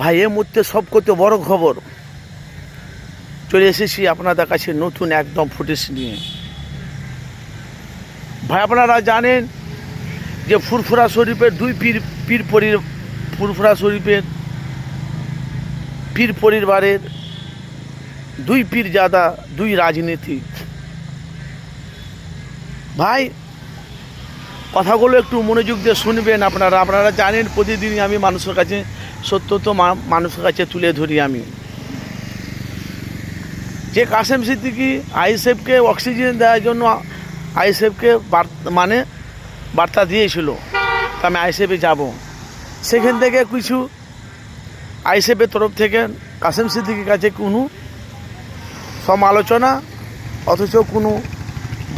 ভাই, এ মুহূর্তে সব করতে বড় খবর। চলে এসেছি আপনাদের কাছে নতুন একদম ফুটেজ নিয়ে। ভাই, আপনারা জানেন যে ফুরফুরা শরীফের দুই পীর পীর পরি ফুরফুরা শরীফের পীর পরিবারের দুই পীর জাদা দুই রাজনীতি। ভাই, কথাগুলো একটু মনোযোগ দিয়ে শুনবেন আপনারা। আপনারা জানেন প্রতিদিনই আমি মানুষের কাছে সত্য তো মানুষের কাছে তুলে ধরি আমি। যে কাসেম সিদ্দিকি আইসেফকে অক্সিজেন দেওয়ার জন্য আইসেফকে মানে বার্তা দিয়েছিল, তা আমি আইসেফে যাব। সেখান থেকে কিছু আইসেফের তরফ থেকে কাসেম সিদ্দিকির কাছে কোনো সমালোচনা অথচ কোনো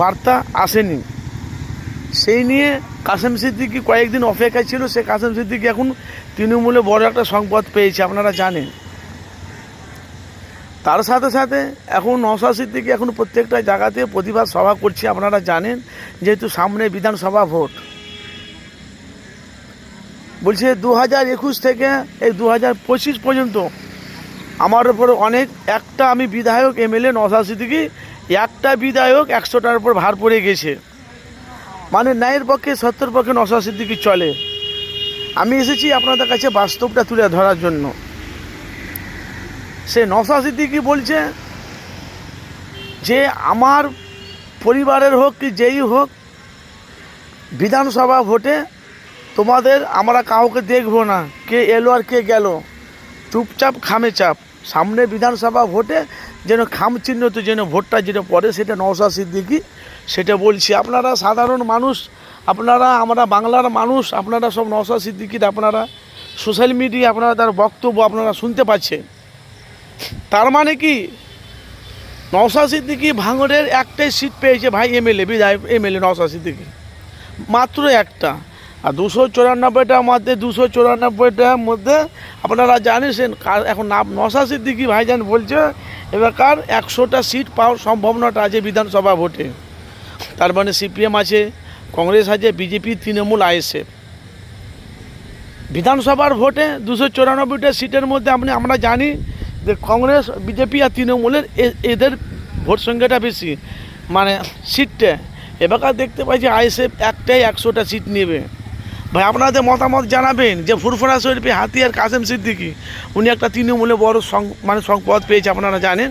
বার্তা আসেনি। সেই নিয়ে কাসেম সিদ্দিকি কয়েকদিন অপেক্ষায় ছিল, সে কাসেম সিদ্দিকি এখন তৃণমূলে বড় একটা সংবাদ পেয়েছে, আপনারা জানেন। তার সাথে সাথে এখন নশা সিদ্দিকি এখন প্রত্যেকটা জায়গাতে প্রতিবাদ সভা করছে, আপনারা জানেন, যেহেতু সামনে বিধানসভা ভোট। বলছে দু হাজার একুশ থেকে এই দু হাজার পঁচিশ পর্যন্ত আমার উপর অনেক, একটা আমি বিধায়ক এমএলএ নশা সিদ্দিকি, একটা বিধায়ক একশোটার উপর ভার পড়ে গেছে। মানে ন্যায়ের পক্ষে, সত্যের পক্ষে, নশা সিদ্দিকি চলে। আমি এসেছি আপনাদের কাছে বাস্তবটা তুলে ধরার জন্য। সে নশা সিদ্দিকি বলছে? যে আমার পরিবারের হোক কি যেই হোক, বিধানসভা ভোটে তোমাদের আমরা কাউকে দেখব না, কে এলো আর কে গেল। চুপচাপ, খামে চাপ। সামনে বিধানসভা ভোটে যেন খাম চিহ্ন তো যেন ভোটটা যেটা পড়ে, সেটা নওশা সিদ্দিকি, সেটা বলছি। আপনারা সাধারণ মানুষ, আপনারা, আমরা বাংলার মানুষ, আপনারা সব নওশা সিদ্দিকির, আপনারা সোশ্যাল মিডিয়া আপনারা তার বক্তব্য আপনারা শুনতে পাচ্ছেন। তার মানে কি? নওশা সিদ্দিকি ভাঙড়ের একটাই সিট পেয়েছে ভাই এমএলএ, বিধায়ক এমএলএ নওশা সিদ্দিকি। মাত্র একটা। আর দুশো চুরানব্বইটার মধ্যে, দুশো চুরানব্বইটার মধ্যে আপনারা জানিসেন, কার এখন নশা সিদ্দিকি ভাইজান বলছে, এবারকার একশোটা সিট পাওয়ার সম্ভাবনাটা আছে বিধানসভা ভোটে। তার মানে সিপিএম আছে, কংগ্রেস আছে, বিজেপি, তৃণমূল, আইএসএফ। বিধানসভার ভোটে দুশো চুরানব্বইটা সিটের মধ্যে আপনি, আমরা জানি যে কংগ্রেস, বিজেপি আর তৃণমূলের এদের ভোট সংখ্যাটা বেশি মানে সিটটা। এবারকার দেখতে পাই পাচ্ছি আইএসএফ একটাই একশোটা সিট নেবে। ভাই আপনাদের মতামত জানাবেন যে ফুরফুরা শরীফে হাতিয়ার কাসেম সিদ্দিকি, উনি একটা তৃণমূলে বড় সং মানে সংপদ পেয়েছে, আপনারা জানেন।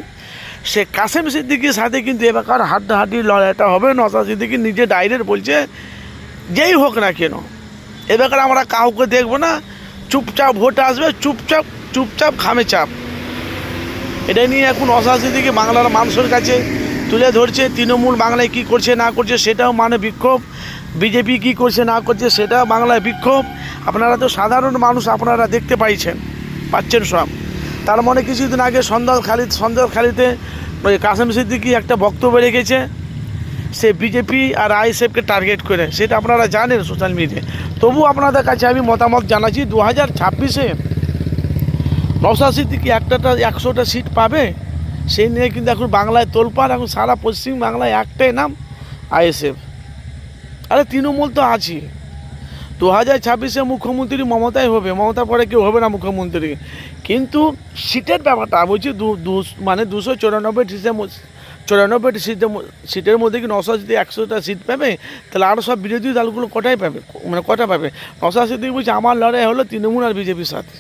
সে কাসেম সিদ্দিকির সাথে কিন্তু এবারকার হাড্ডাহাড্ডি লড়াইটা হবে নসা সিদ্দিকি নিজে ডাইরেক্ট বলছে, যেই হোক না কেন এবার আমরা কাউকে দেখব না, চুপচাপ ভোট আসবে, চুপচাপ চুপচাপ খামে চাপ। এটা নিয়ে এখন অশান্তি দিকে বাংলার মানুষের কাছে তুলে ধরছে, তৃণমূল বাংলায় কি করছে, না করছে, সেটাও মানে বিক্ষোভ। বিজেপি কি করছে, না করছে, সেটা বাংলায় বিক্ষোভ। আপনারা তো সাধারণ মানুষ, আপনারা দেখতে পাইছেন, পাচ্ছেন সব। তার মানে কিছুদিন আগে সন্ধ্যাল খালিদ সন্ধ্যাল খালিতে ওই কাসেম সিদ্দিকি একটা বক্তব্য রেখেছে, সে বিজেপি আর আইএসএফকে টার্গেট করে। সেটা আপনারা জানেন সোশ্যাল মিডিয়ায়। তবু আপনাদের কাছে আমি মতামত জানাচ্ছি দু হাজার ছাব্বিশে নওশা সিদ্দিকি একটাটা, একশোটা সিট পাবে, সেই নিয়ে কিন্তু এখন বাংলায় তোলপাড়, এখন সারা পশ্চিম বাংলায় একটাই নাম আইএসএফ। আরে তৃণমূল তো আছি। দু হাজার ছাব্বিশে মুখ্যমন্ত্রী মমতাই হবে, মমতা পরে কেউ হবে না মুখ্যমন্ত্রী। কিন্তু সিটের ব্যাপারটা বলছি দু মানে দুশো চুরানব্বই চুরানব্বইটি সিটের সিটের মধ্যে কি নশা যদি একশোটা সিট পাবে, তাহলে আরও সব বিরোধী দলগুলো কটাই পাবে? মানে কটা পাবে? নশা সিদ্দিক বলছে, আমার লড়াই হলো তৃণমূল আর বিজেপির সাথে।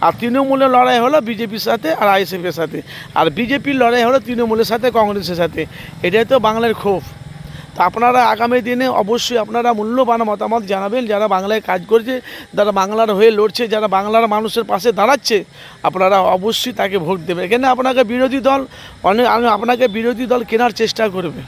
আর তৃণমূলের লড়াই হলো বিজেপির সাথে আর আইএসএফের সাথে। আর বিজেপির লড়াই হলো তৃণমূলের সাথে, কংগ্রেসের সাথে। এটাই তো বাংলার ক্ষোভ। তা আপনারা আগামী দিনে অবশ্যই আপনারা মূল্যবান মতামত জানাবেন। যারা বাংলায় কাজ করছে, যারা বাংলার হয়ে লড়ছে, যারা বাংলার মানুষের পাশে দাঁড়াচ্ছে, আপনারা অবশ্যই তাকে ভোট দেবেন। এখানে আপনাকে বিরোধী দল অনেক আপনাকে বিরোধী দল কেনার চেষ্টা করবে।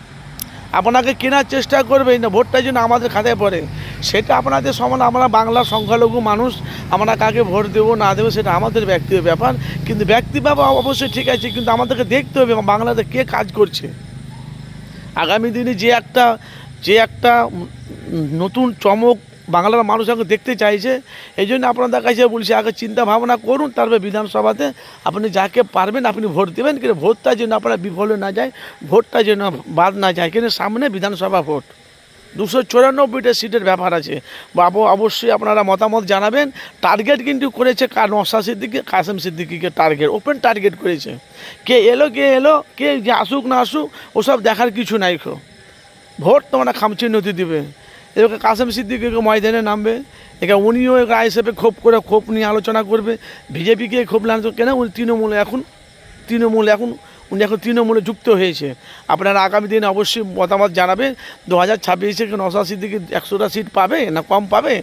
আপনাকে কেনার চেষ্টা করবে না ভোটটা যেন আমাদের খাতায় পড়ে। সেটা আপনাদের সমান আমরা বাংলার সংখ্যালঘু মানুষ, আমরা কাকে ভোট দেবো, না দেবো, সেটা আমাদের ব্যক্তিগত ব্যাপার। কিন্তু ব্যক্তি ব্যাপার অবশ্যই ঠিক আছে, কিন্তু আমাদেরকে দেখতে হবে বাংলাতে কে কাজ করছে। আগামী দিনে যে একটা যে একটা নতুন চমক বাংলার মানুষ আগে দেখতে চাইছে, এই জন্য আপনাদের কাছে বলছি, আগে চিন্তা ভাবনা করুন, তারপরে বিধানসভাতে আপনি যাকে পারবেন, আপনি ভোট দেবেন, কিন্তু ভোটটা যেন আপনারা বিফলে না যায়, ভোটটা যেন বাদ না যায়, কিন্তু সামনে বিধানসভা ভোট। দুশো চুরানব্বইটা সিটের ব্যাপার আছে। বাবু, অবশ্যই আপনারা মতামত জানাবেন। টার্গেট কিন্তু করেছে কার নশা সিদ্দিকি, কাসেম সিদ্দিকিকে টার্গেট, ওপেন টার্গেট করেছে। কে এলো কে এলো, কে আসুক, না আসুক, ওসব দেখার কিছু নাই খো। ভোট তোমরা নদী দিবে। এবার কাসেম সিদ্দিকিকে ময়দানে নামবে। এখানে উনিও একে হিসেবে ক্ষোভ করে ক্ষোভ নিয়ে আলোচনা করবে। বিজেপিকে ক্ষোভ লাগানো কেন? উনি তৃণমূলে এখন, তৃণমূল এখন উনি এখন তৃণমূলে যুক্ত হয়েছে। আপনারা আগামী দিনে অবশ্যই মতামত জানাবেন। দু হাজার ছাব্বিশে নশা সিদ্দিকি একশোটা সিট পাবে না কম পাবে?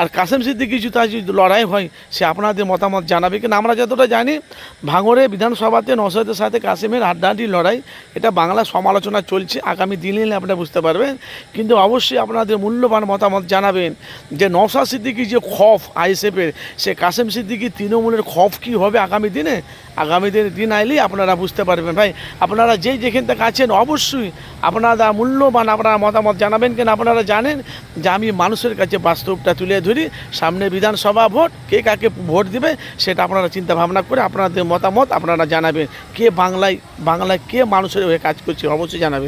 আর কাসেম সিদ্দিকি যদি লড়াই হয়, সে আপনাদের মতামত জানাবে কিন্তু আমরা যতটা জানি, ভাঙড়ে বিধানসভাতে নসাদের সাথে কাসেমের হাড্ডাহাড্ডি লড়াই, এটা বাংলা সমালোচনা চলছে। আগামী দিনে আপনারা বুঝতে পারবেন। কিন্তু অবশ্যই আপনাদের মূল্যবান মতামত জানাবেন যে নশা সিদ্দিকি যে খফ আইএসএফের, সে কাসেম সিদ্দিকি তৃণমূলের খফ কী হবে আগামী দিনে? আগামী দিনে দিন আইলেই আপনারা বুঝতে পারবেন। ভাই, আপনারা যেই যেখান থেকে আছেন, অবশ্যই আপনারা মূল্যবান আপনারা মতামত জানাবেন কেন আপনারা জানেন যে আমি মানুষের কাছে বাস্তবটা তুলে ধরি। সামনে বিধানসভা ভোট, কে কাকে ভোট দিবে সেটা আপনারা চিন্তা ভাবনা করে আপনাদের মতামত আপনারা জানাবেন। কে বাংলায় বাংলায় কে মানুষের হয়ে কাজ করছে অবশ্যই জানাবেন।